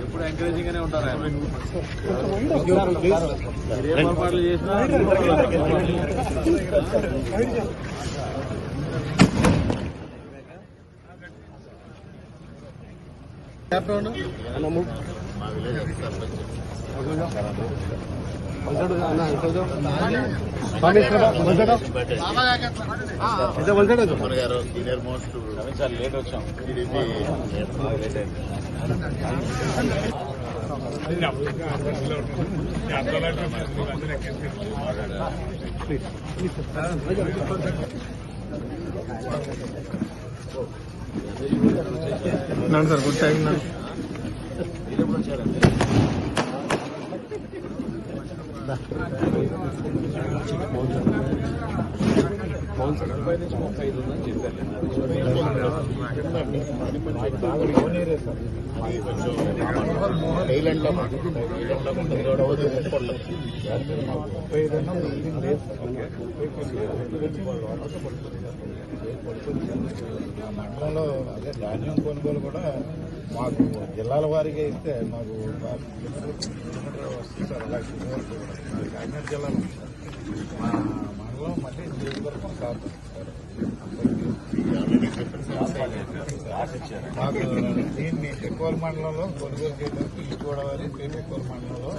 ఎప్పుడు ఎంకరేజింగ్ గానే ఉంటారు ఆయన. పొరపాట్లు చేసినా మన గారు సీనియర్ మోస్ట్ సార్ లేట్ వచ్చాం టీడీపీ లేట్ అయింది సార్ గుడ్ టైం మీరు ఎప్పుడు వచ్చారండి ముప్పై నుంచి ముప్పై ఐదు ఉందని మండలంలో అదే ధాన్యం కొనుగోలు కూడా మాకు జిల్లాల వారీగా ఇస్తే మాకు వస్తుంది సార్ అలాగే కిలోమీటర్ జిల్లా కాకినాడ జిల్లాలో మా లో మళ్ళీ నియోజకవర్గం కాదు మాకు దీన్ని ఎక్కువ మండలంలో కొనుగోలు చేయడానికి ఈ గోదావరి ఎక్కువ మండలంలో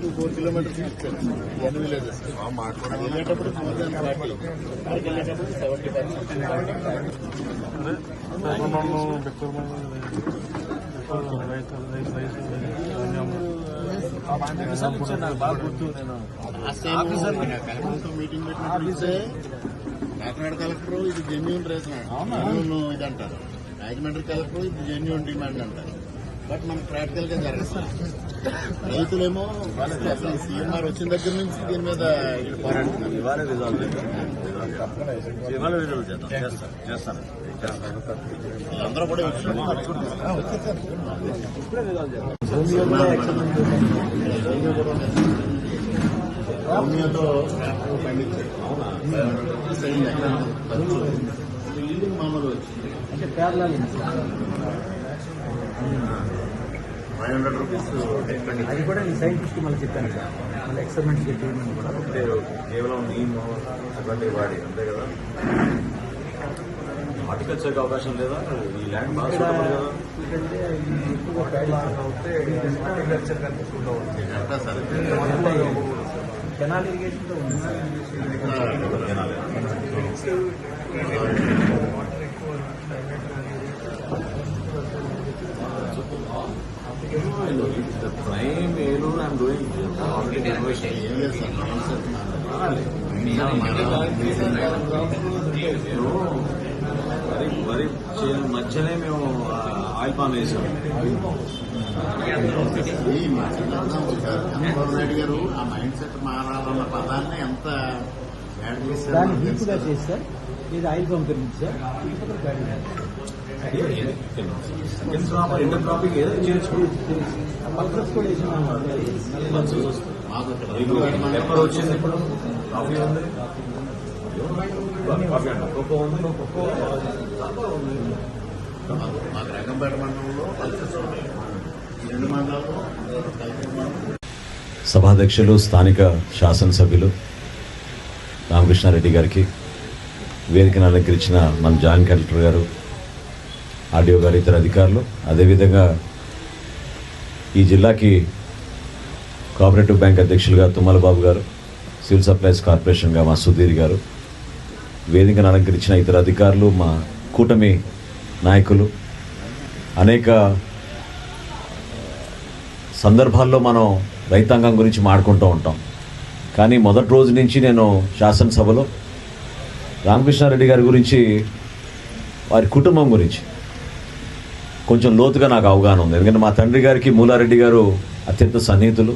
టూ ఫోర్ కిలోమీటర్స్ ఎన్ విలేజెస్ వెళ్ళేటప్పుడు సెవెంటీ పర్సెంట్ కాకినాడ కలెక్టర్ ఇది జెన్యున్ రేషన్ జెన్యున్ ఇది అంటారు. రాజమండ్రి కలెక్టర్ ఇది జెన్యున్ డిమాండ్ అంటారు. బట్ మనకు ప్రాక్టికల్గా జరగదు రైతులేమో అసలు సీఎంఆర్ వచ్చిన దగ్గర నుంచి దీని మీద పోరాడుతున్నారు ఇవాళ రిజాల్వ్ ఇవాళ రిజాల్వ్ చేద్దాం చేస్తాను చేస్తాను అందరూ కూడా విషయం భూమితో పండించారు బిల్డింగ్ మామూలు వచ్చింది ఫైవ్ హండ్రెడ్ రూపీస్ అది కూడా ఈ సైంటిస్ట్ మళ్ళీ చెప్పాను సార్ మళ్ళీ ఎక్స్పెరిమెంట్ చేయమని కూడా అంటే కేవలం నీము అట్లాంటివి వాడి అంతే కదా? హార్టికల్చర్కి అవకాశం లేదా? ఈ ల్యాండ్ బాగా కదా? ఏంటంటే ఇది ఎక్కువ ప్యాడీ అవుతే హార్టికల్చర్ కనుక సూట్ అవుతుంది ఎట్లా సార్ కెనాల్ ఇరిగేషన్తో ఉంది prime Eluru I'm doing already renovation ఏం లేదు సార్ కాన్సెప్ట్ మేము వరి వరి మధ్యనే మేము ఆయిల్ పాన్ వేసాం ఈ మా నాయుడు గారు ఆ మైండ్ సెట్ మారాలన్న పదాన్ని ఎంత దాన్ని చేశారు చేసి సార్ ఇది ఆయిల్ పంపిణీ సార్ ఎంటర్ క్రాపింగ్ చేయొచ్చు మాకు వచ్చింది ఇప్పుడు కాఫీ ఉంది కాఫీ ఉంది మాకు రంగంపేట మండలంలో ఉన్నాయి రెండు మండలాల్లో సభాధ్యక్షులు స్థానిక శాసనసభ్యులు రామకృష్ణారెడ్డి గారికి వేదికను అలంకరించిన మన జాయింట్ కలెక్టర్ గారు ఆర్డీఓ గారు ఇతర అధికారులు. అదేవిధంగా ఈ జిల్లాకి కోఆపరేటివ్ బ్యాంక్ అధ్యక్షులుగా తుమ్మల బాబు గారు సివిల్ సప్లైస్ కార్పొరేషన్గా మా సుధీర్ గారు వేదికను అలంకరించిన ఇతర అధికారులు మా కూటమి నాయకులు. అనేక సందర్భాల్లో మనం రైతాంగం గురించి మాడుకుంటూ ఉంటాం. కానీ మొదటి రోజు నుంచి నేను శాసనసభలో రామకృష్ణారెడ్డి గారి గురించి వారి కుటుంబం గురించి కొంచెం లోతుగా నాకు అవగాహన ఉంది. ఎందుకంటే మా తండ్రి గారికి మూలారెడ్డి గారు అత్యంత సన్నిహితులు.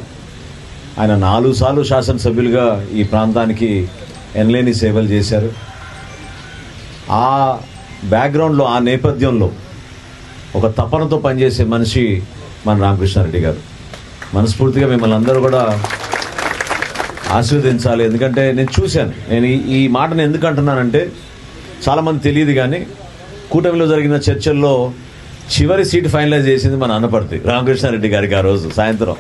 ఆయన నాలుగు సార్లు శాసనసభ్యులుగా ఈ ప్రాంతానికి ఎనలేని సేవలు చేశారు. ఆ బ్యాక్గ్రౌండ్లో ఆ నేపథ్యంలో ఒక తపనతో పనిచేసే మనిషి మన రామకృష్ణారెడ్డి గారు. మనస్ఫూర్తిగా మిమ్మల్ని అందరూ కూడా ఆశీర్వదించాలి. ఎందుకంటే నేను చూశాను. నేను ఈ- ఈ మాటను ఎందుకు అంటున్నానంటే చాలామంది తెలియదు కానీ కూటమిలో జరిగిన చర్చల్లో చివరి సీట్ ఫైనలైజ్ చేసింది మన అన్నపర్తి రామకృష్ణారెడ్డి గారికి ఆ రోజు సాయంత్రం.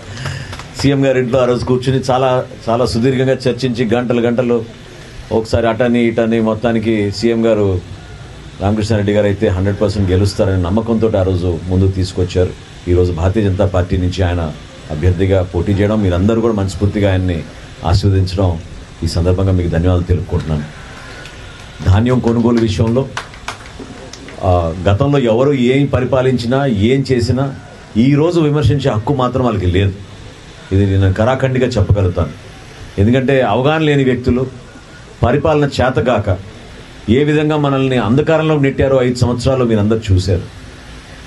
సీఎం గారి ఇంట్లో ఆ రోజు కూర్చుని చాలా చాలా సుదీర్ఘంగా చర్చించి గంటలు గంటలు ఒకసారి అటని ఇటని మొత్తానికి సీఎం గారు రామకృష్ణారెడ్డి గారు అయితే హండ్రెడ్ పర్సెంట్ గెలుస్తారనే నమ్మకంతో ఆ రోజు ముందుకు తీసుకొచ్చారు. ఈరోజు భారతీయ జనతా పార్టీ నుంచి ఆయన అభ్యర్థిగా పోటీ చేయడం మీరందరూ కూడా మనస్ఫూర్తిగా ఆయన్ని ఆశీర్వదించడం ఈ సందర్భంగా మీకు ధన్యవాదాలు తెలుపుకుంటున్నాను. ధాన్యం కొనుగోలు విషయంలో గతంలో ఎవరు ఏం పరిపాలించినా ఏం చేసినా ఈరోజు విమర్శించే హక్కు మాత్రం వాళ్ళకి లేదు. ఇది నేను కరాఖండిగా చెప్పగలుగుతాను. ఎందుకంటే అవగాహన లేని వ్యక్తులు పరిపాలన చేతగాక ఏ విధంగా మనల్ని అంధకారంలో నెట్టారో ఐదు సంవత్సరాలు మీరందరూ చూశారు.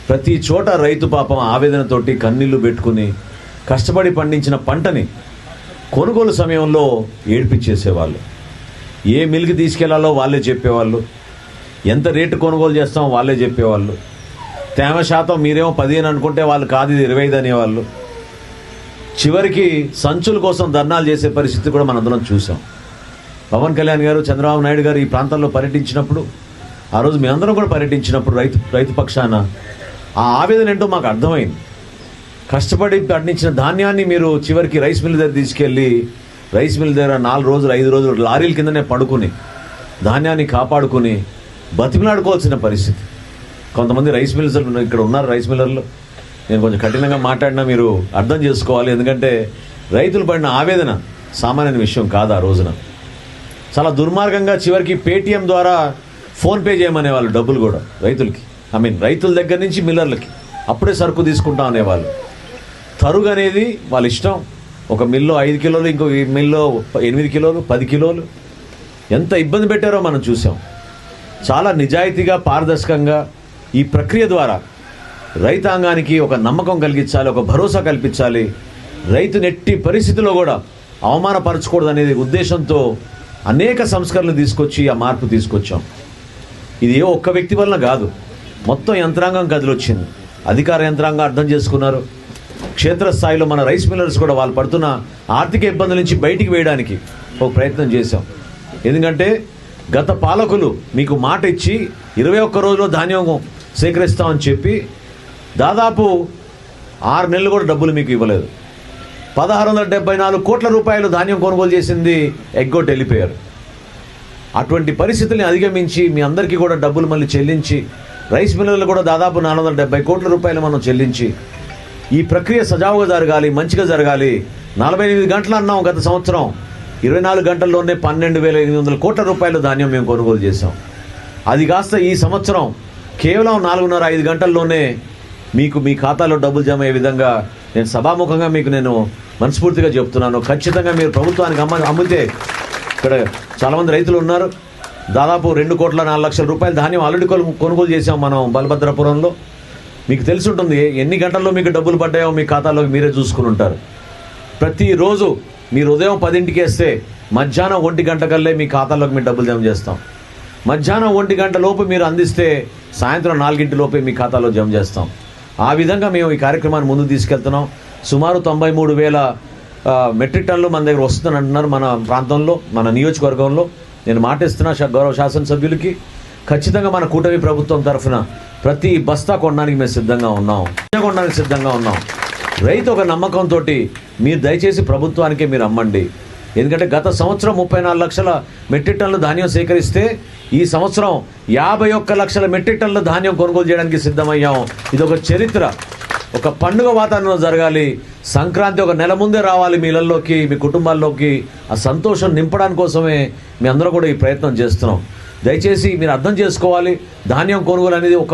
ప్రతి చోట రైతు పాపం ఆవేదనతోటి కన్నీళ్ళు పెట్టుకుని కష్టపడి పండించిన పంటని కొనుగోలు సమయంలో ఏడిపించేసేవాళ్ళు. ఏ మిల్కి తీసుకెళ్ళాలో వాళ్ళే చెప్పేవాళ్ళు. ఎంత రేటు కొనుగోలు చేస్తామో వాళ్ళే చెప్పేవాళ్ళు. తేమ శాతం మీరేమో పదిహేను అనుకుంటే వాళ్ళు కాదు ఇది ఇరవై ఐదు అనేవాళ్ళు. చివరికి సంచుల కోసం ధర్నాలు చేసే పరిస్థితి కూడా మనందరం చూసాం. పవన్ కళ్యాణ్ గారు చంద్రబాబు నాయుడు గారు ఈ ప్రాంతంలో పర్యటించినప్పుడు ఆ రోజు మేమందరం కూడా పర్యటించినప్పుడు రైతు రైతు పక్షాన ఆ ఆవేదన ఏంటో మాకు అర్థమైంది. కష్టపడి పండించిన ధాన్యాన్ని మీరు చివరికి రైస్ మిల్ దగ్గర తీసుకెళ్ళి రైస్ మిల్ దగ్గర నాలుగు రోజులు ఐదు రోజులు లారీల కిందనే పడుకుని ధాన్యాన్ని కాపాడుకుని బతిమలాడుకోవాల్సిన పరిస్థితి. కొంతమంది రైస్ మిల్స్ ఇక్కడ ఉన్నారు రైస్ మిల్లర్లు. నేను కొంచెం కఠినంగా మాట్లాడినా మీరు అర్థం చేసుకోవాలి. ఎందుకంటే రైతులు పడిన ఆవేదన సామాన్య విషయం కాదు ఆ రోజున. చాలా దుర్మార్గంగా చివరికి పేటీఎం ద్వారా ఫోన్పే చేయమనే వాళ్ళు డబ్బులు కూడా రైతులకి. ఐ మీన్ రైతుల దగ్గర నుంచి మిల్లర్లకి. అప్పుడే సరుకు తీసుకుంటాం అనేవాళ్ళు. తరుగు అనేది వాళ్ళ ఇష్టం. ఒక మిల్లో ఐదు కిలోలు ఇంకో ఈ మిల్లో ఎనిమిది కిలోలు పది కిలోలు. ఎంత ఇబ్బంది పెట్టారో మనం చూసాం. చాలా నిజాయితీగా పారదర్శకంగా ఈ ప్రక్రియ ద్వారా రైతాంగానికి ఒక నమ్మకం కలిగించాలి ఒక భరోసా కల్పించాలి. రైతు నెట్టి పరిస్థితిలో కూడా అవమానపరచకూడదు అనేది ఉద్దేశంతో అనేక సంస్కరణలు తీసుకొచ్చి ఆ మార్పు తీసుకొచ్చాం. ఇది ఏ ఒక్క వ్యక్తి వలన కాదు. మొత్తం యంత్రాంగం కదిలొచ్చింది అధికార యంత్రాంగం అర్థం చేసుకున్నారు. క్షేత్రస్థాయిలో మన రైస్ మిల్లర్స్ కూడా వాళ్ళు పడుతున్న ఆర్థిక ఇబ్బందుల నుంచి బయటికి వేయడానికి ఒక ప్రయత్నం చేశాం. ఎందుకంటే గత పాలకులు మీకు మాట ఇచ్చి ఇరవై ఒక్క రోజులో ధాన్యం సేకరిస్తామని చెప్పి దాదాపు ఆరు నెలలు కూడా డబ్బులు మీకు ఇవ్వలేదు. పదహారు వందల డెబ్బై నాలుగు కోట్ల రూపాయలు ధాన్యం కొనుగోలు చేసింది ఎగ్గొట్టి వెళ్ళిపోయారు. అటువంటి పరిస్థితుల్ని అధిగమించి మీ అందరికీ కూడా డబ్బులు మళ్ళీ చెల్లించి రైస్ మిల్లర్లు కూడా దాదాపు నాలుగు వందల డెబ్బై కోట్ల రూపాయలు మనం చెల్లించి ఈ ప్రక్రియ సజావుగా జరగాలి మంచిగా జరగాలి. నలభై ఎనిమిది గంటలు అన్నాం గత సంవత్సరం. ఇరవై నాలుగు గంటల్లోనే పన్నెండు వేల ఎనిమిది వందల కోట్ల రూపాయల ధాన్యం మేము కొనుగోలు చేసాం అది కాస్త ఈ సంవత్సరం కేవలం నాలుగున్నర ఐదు గంటల్లోనే మీకు మీ ఖాతాలో డబ్బులు జమ అయ్యే విధంగా నేను సభాముఖంగా మీకు నేను మనస్ఫూర్తిగా చెప్తున్నాను. ఖచ్చితంగా మీరు ప్రభుత్వానికి అమ్మ అమ్మితే ఇక్కడ చాలామంది రైతులు ఉన్నారు. దాదాపు రెండు కోట్ల నాలుగు లక్షల రూపాయల ధాన్యం ఆల్రెడీ కొనుగోలు చేసాం మనం బలభద్రపురంలో. మీకు తెలిసి ఉంటుంది ఎన్ని గంటల్లో మీకు డబ్బులు పడ్డాయో మీ ఖాతాలోకి మీరే చూసుకుని ఉంటారు. ప్రతిరోజు మీరు ఉదయం పదింటికి వేస్తే మధ్యాహ్నం ఒంటి గంట కల్లే మీ ఖాతాలోకి మీ డబ్బులు జమ చేస్తాం. మధ్యాహ్నం ఒంటి గంట లోపు మీరు అందిస్తే సాయంత్రం నాలుగింటి లోపే మీ ఖాతాలో జమ చేస్తాం. ఆ విధంగా మేము ఈ కార్యక్రమాన్ని ముందు తీసుకెళ్తున్నాం. సుమారు తొంభై మూడు వేల మెట్రిక్ టన్నులు మన దగ్గర వస్తుందని అంటున్నారు మన ప్రాంతంలో మన నియోజకవర్గంలో. నేను మాటిస్తున్నా శా- గౌరవ శాసనసభ్యులకి. ఖచ్చితంగా మన కూటమి ప్రభుత్వం తరఫున ప్రతి బస్తా కొనడానికి మేము సిద్ధంగా ఉన్నాం. కొనడానికి సిద్ధంగా ఉన్నాం. రైతు ఒక నమ్మకంతో మీరు దయచేసి ప్రభుత్వానికే మీరు అమ్మండి. ఎందుకంటే గత సంవత్సరం ముప్పై నాలుగు లక్షల మెట్రిక్ టన్నుల ధాన్యం సేకరిస్తే ఈ సంవత్సరం యాభై ఒక్క లక్షల మెట్రిక్ టన్నుల ధాన్యం కొనుగోలు చేయడానికి సిద్ధమయ్యాం. ఇది ఒక చరిత్ర. ఒక పండుగ వాతావరణం జరగాలి. సంక్రాంతి ఒక నెల ముందే రావాలి మీ ఇళ్ళల్లోకి మీ కుటుంబాల్లోకి. ఆ సంతోషం నింపడానికి కోసమే మీ అందరూ కూడా ఈ ప్రయత్నం చేస్తున్నాం. దయచేసి మీరు అర్థం చేసుకోవాలి. ధాన్యం కొనుగోలు అనేది ఒక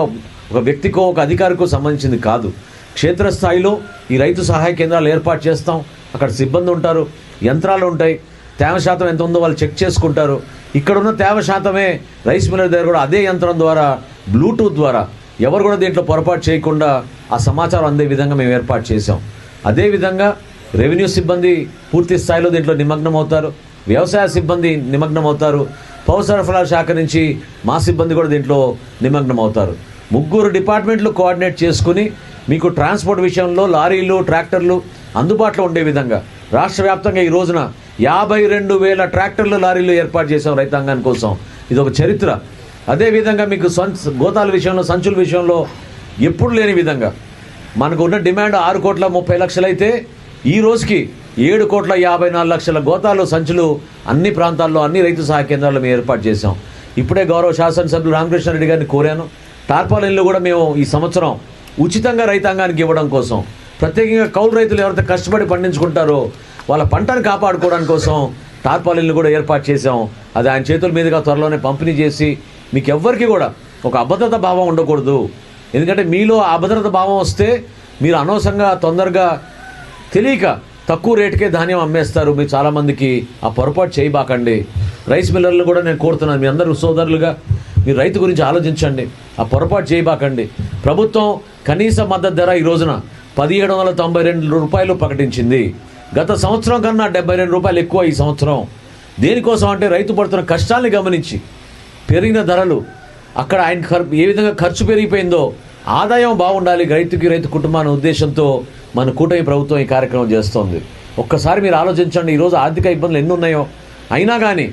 ఒక వ్యక్తికో ఒక అధికారికో సంబంధించింది కాదు. క్షేత్రస్థాయిలో ఈ రైతు సహాయ కేంద్రాలు ఏర్పాటు చేస్తాం. అక్కడ సిబ్బంది ఉంటారు. యంత్రాలు ఉంటాయి. తేమ శాతం ఎంత ఉందో వాళ్ళు చెక్ చేసుకుంటారు. ఇక్కడున్న తేమ శాతమే రైస్ మిల్లర్ దగ్గర కూడా అదే యంత్రం ద్వారా బ్లూటూత్ ద్వారా ఎవరు కూడా దీంట్లో పొరపాటు చేయకుండా ఆ సమాచారం అందే విధంగా మేము ఏర్పాటు చేసాం అదేవిధంగా రెవెన్యూ సిబ్బంది పూర్తి స్థాయిలో దీంట్లో నిమగ్నం అవుతారు వ్యవసాయ సిబ్బంది నిమగ్నం అవుతారు పౌర సరఫరాల శాఖ నుంచి మా సిబ్బంది కూడా దీంట్లో నిమగ్నం అవుతారు ముగ్గురు డిపార్ట్మెంట్లు కోఆర్డినేట్ చేసుకుని మీకు ట్రాన్స్పోర్ట్ విషయంలో లారీలు ట్రాక్టర్లు అందుబాటులో ఉండే విధంగా రాష్ట్ర వ్యాప్తంగా ఈ రోజున యాభై రెండు వేల ట్రాక్టర్లు లారీలు ఏర్పాటు చేసాం రైతాంగాని కోసం. ఇది ఒక చరిత్ర. అదేవిధంగా మీకు సంచ్ గోతాల విషయంలో సంచుల విషయంలో ఎప్పుడు లేని విధంగా మనకు ఉన్న డిమాండ్ ఆరు కోట్ల ముప్పై లక్షలు అయితే ఈ రోజుకి ఏడు కోట్ల యాభై నాలుగు లక్షల గోతాలు సంచులు అన్ని ప్రాంతాల్లో అన్ని రైతు సహాయ కేంద్రాల్లో మేము ఏర్పాటు చేశాం. ఇప్పుడే గౌరవ శాసనసభ్యులు రామకృష్ణారెడ్డి గారిని కోరాను. టార్పాలిన్లు కూడా మేము ఈ సంవత్సరం ఉచితంగా రైతాంగానికి ఇవ్వడం కోసం. ప్రత్యేకంగా కౌలు రైతులు ఎవరైతే కష్టపడి పండించుకుంటారో వాళ్ళ పంటను కాపాడుకోవడం కోసం టార్పాలిన్లు కూడా ఏర్పాటు చేశాం. అది ఆయన చేతుల మీదుగా త్వరలోనే పంపిణీ చేసి మీకు ఎవ్వరికి కూడా ఒక అభద్రత భావం ఉండకూడదు. ఎందుకంటే మీలో ఆ అభద్రత భావం వస్తే మీరు అనవసరంగా తొందరగా తెలియక తక్కువ రేటుకే ధాన్యం అమ్మేస్తారు. మీరు చాలామందికి ఆ పొరపాటు చేయబాకండి. రైస్ మిల్లర్లు కూడా నేను కోరుతున్నాను. మీ అందరూ సోదరులుగా మీరు రైతు గురించి ఆలోచించండి. ఆ పొరపాటు చేయబాకండి. ప్రభుత్వం కనీస మద్దతు ధర ఈ రోజున పదిహేడు వందల తొంభై రెండు రూపాయలు ప్రకటించింది. గత సంవత్సరం కన్నా డెబ్బై రెండు రూపాయలు ఎక్కువ ఈ సంవత్సరం. దేనికోసం అంటే రైతు పడుతున్న కష్టాల్ని గమనించి పెరిగిన ధరలు అక్కడ ఆయన ఖర్ ఏ విధంగా ఖర్చు పెరిగిపోయిందో ఆదాయం బాగుండాలి రైతుకి రైతు కుటుంబాన్ని ఉద్దేశంతో మన కూటమి ప్రభుత్వం ఈ కార్యక్రమం చేస్తోంది. ఒక్కసారి మీరు ఆలోచించండి ఈరోజు ఆర్థిక ఇబ్బందులు ఎన్ని ఉన్నాయో అయినా కానీ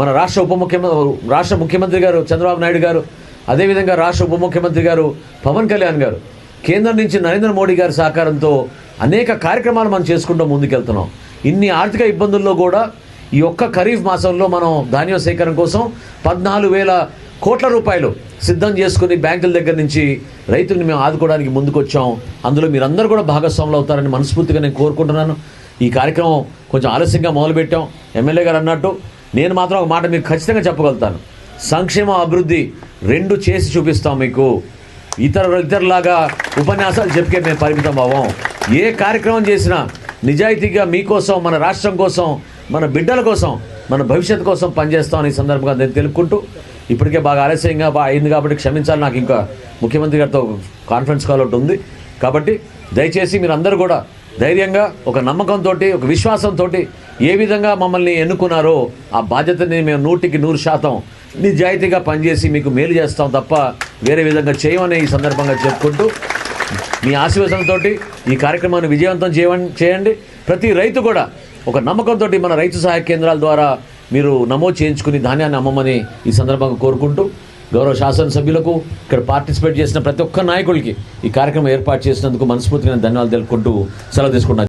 మన రాష్ట్ర ఉప ముఖ్యమంత్రి రాష్ట్ర ముఖ్యమంత్రి గారు చంద్రబాబు నాయుడు గారు అదేవిధంగా రాష్ట్ర ఉప ముఖ్యమంత్రి గారు పవన్ కళ్యాణ్ గారు కేంద్రం నుంచి నరేంద్ర మోడీ గారి సహకారంతో అనేక కార్యక్రమాలు మనం చేసుకుంటూ ముందుకెళ్తున్నాం. ఇన్ని ఆర్థిక ఇబ్బందుల్లో కూడా ఈ ఒక్క ఖరీఫ్ మాసంలో మనం ధాన్యం సేకరణ కోసం పద్నాలుగు వేల కోట్ల రూపాయలు సిద్ధం చేసుకుని బ్యాంకుల దగ్గర నుంచి రైతుల్ని మేము ఆదుకోవడానికి ముందుకొచ్చాం. అందులో మీరందరూ కూడా భాగస్వాములు అవుతారని మనస్ఫూర్తిగా నేను కోరుకుంటున్నాను. ఈ కార్యక్రమం కొంచెం ఆలస్యంగా మొదలుపెట్టాం. ఎమ్మెల్యే గారు అన్నట్టు నేను మాత్రం ఒక మాట మీకు ఖచ్చితంగా చెప్పగలుగుతాను. సంక్షేమ అభివృద్ధి రెండు చేసి చూపిస్తాం మీకు. ఇతరుల ఇతరులాగా ఉపన్యాసాలు చెప్పే మేము పరిమితం అవ్వం. ఏ కార్యక్రమం చేసినా నిజాయితీగా మీకోసం మన రాష్ట్రం కోసం మన బిడ్డల కోసం మన భవిష్యత్తు కోసం పనిచేస్తామని ఈ సందర్భంగా నేను తెలుపుకుంటూ ఇప్పటికే బాగా ఆలస్యంగా బాగా అయింది కాబట్టి క్షమించాలి. నాకు ఇంకా ముఖ్యమంత్రి గారితో కాన్ఫరెన్స్ కాల్ ఒకటి ఉంది. కాబట్టి దయచేసి మీరు అందరూ కూడా ధైర్యంగా ఒక నమ్మకంతో ఒక విశ్వాసంతో ఏ విధంగా మమ్మల్ని ఎన్నుకున్నారో ఆ బాధ్యతని మేము నూటికి నూరు శాతం నిజాయితీగా పనిచేసి మీకు మేలు చేస్తాం తప్ప వేరే విధంగా చేయమని ఈ సందర్భంగా చెప్పుకుంటూ మీ ఆశీర్వచనంతో ఈ కార్యక్రమాన్ని విజయవంతం చేయమని చేయండి. ప్రతి రైతు కూడా ఒక నమ్మకంతో మన రైతు సహాయ కేంద్రాల ద్వారా మీరు నమోదు చేయించుకుని ధాన్యాన్ని అమ్మమని ఈ సందర్భంగా కోరుకుంటూ గౌరవ శాసనసభ్యులకు ఇక్కడ పార్టిసిపేట్ చేసిన ప్రతి ఒక్క నాయకుడికి ఈ కార్యక్రమం ఏర్పాటు చేసినందుకు మనస్ఫూర్తిగా ధన్యవాదాలు తెలుపుకుంటూ సెలవు తీసుకున్నాను